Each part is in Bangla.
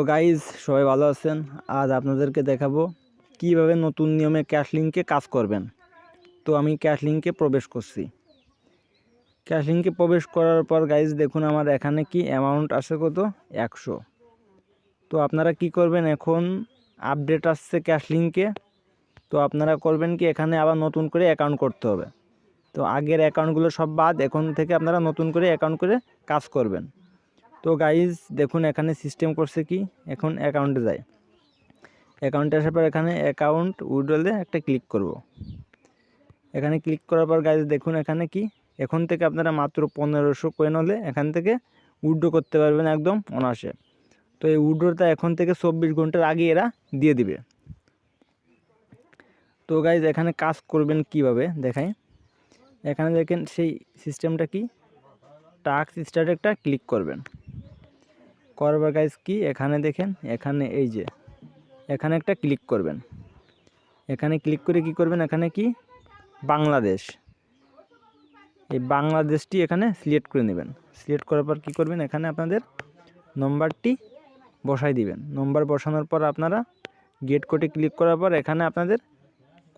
তো গাইজ সবাই ভালো আছেন? আজ আপনাদেরকে দেখাবো কীভাবে নতুন নিয়মে ক্যাশ লিঙ্কে কাজ করবেন। তো আমি ক্যাশ লিঙ্কে প্রবেশ করছি। ক্যাশ লিঙ্কে প্রবেশ করার পর গাইজ দেখুন আমার এখানে কি অ্যামাউন্ট আছে কত? একশো। তো আপনারা কি করবেন এখন? আপডেট আসছে ক্যাশ লিঙ্কে তো আপনারা করবেন কি, এখানে আবার নতুন করে অ্যাকাউন্ট করতে হবে। তো আগের অ্যাকাউন্টগুলো সব বাদ, এখন থেকে আপনারা নতুন করে অ্যাকাউন্ট করে কাজ করবেন। তো গাইজ দেখুন এখানে সিস্টেম করছে কি? এখন অ্যাকাউন্টে যায় অ্যাকাউন্টে আসার পর এখানে অ্যাকাউন্ট উইড্রলে একটা ক্লিক করব। এখানে ক্লিক করার পর গাইজ দেখুন এখানে কি? এখন থেকে আপনারা মাত্র পনেরোশো কয়েন হলে এখান থেকে উইড্রো করতে পারবেন একদম অনাসে তো এই উইড্রোটা এখন থেকে চব্বিশ ঘণ্টার আগে এরা দিয়ে দিবে। তো গাইজ এখানে কাজ করবেন কীভাবে? দেখাই। এখানে দেখেন সেই সিস্টেমটা কি? টাস্ক স্টার্টে একটা ক্লিক করবেন। করবার গাইজ কি? এখানে দেখেন, এখানে এই যে, এখানে একটা ক্লিক করবেন। এখানে ক্লিক করে কি করবেন? এখানে কি? বাংলাদেশ। এই বাংলাদেশটি এখানে সিলেক্ট করে নেবেন। সিলেক্ট করার পর কী করবেন? এখানে আপনাদের নম্বরটি বসাই দিবেন। নম্বর বসানোর পর আপনারা গেট কোডে ক্লিক করার পর এখানে আপনাদের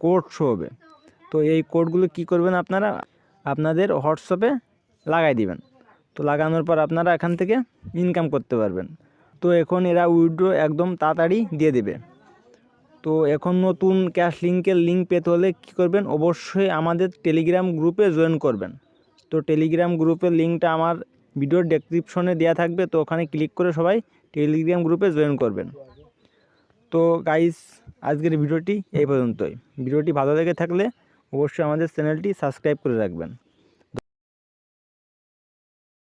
কোড শো হবে। তো এই কোডগুলো কি করবেন আপনারা? আপনাদের হোয়াটসঅ্যাপে লাগাই দিবেন। তো লাগানোর পর আপনারা এখান থেকে ইনকাম করতে পারবেন। তো এখন এরা উইড্রো একদম তাড়াতাড়ি দিয়ে দেবে। তো এখন নতুন ক্যাশ লিঙ্কের লিঙ্ক পেতে হলে কী করবেন? অবশ্যই আমাদের টেলিগ্রাম গ্রুপে জয়েন করবেন। তো টেলিগ্রাম গ্রুপের লিঙ্কটা আমার ভিডিওর ডেসক্রিপশনে দেওয়া থাকবে। তো ওখানে ক্লিক করে সবাই টেলিগ্রাম গ্রুপে জয়েন করবেন। তো গাইস আজকের ভিডিওটি এই পর্যন্তই। ভিডিওটি ভালো লেগে থাকলে অবশ্যই আমাদের চ্যানেলটি সাবস্ক্রাইব করে রাখবেন।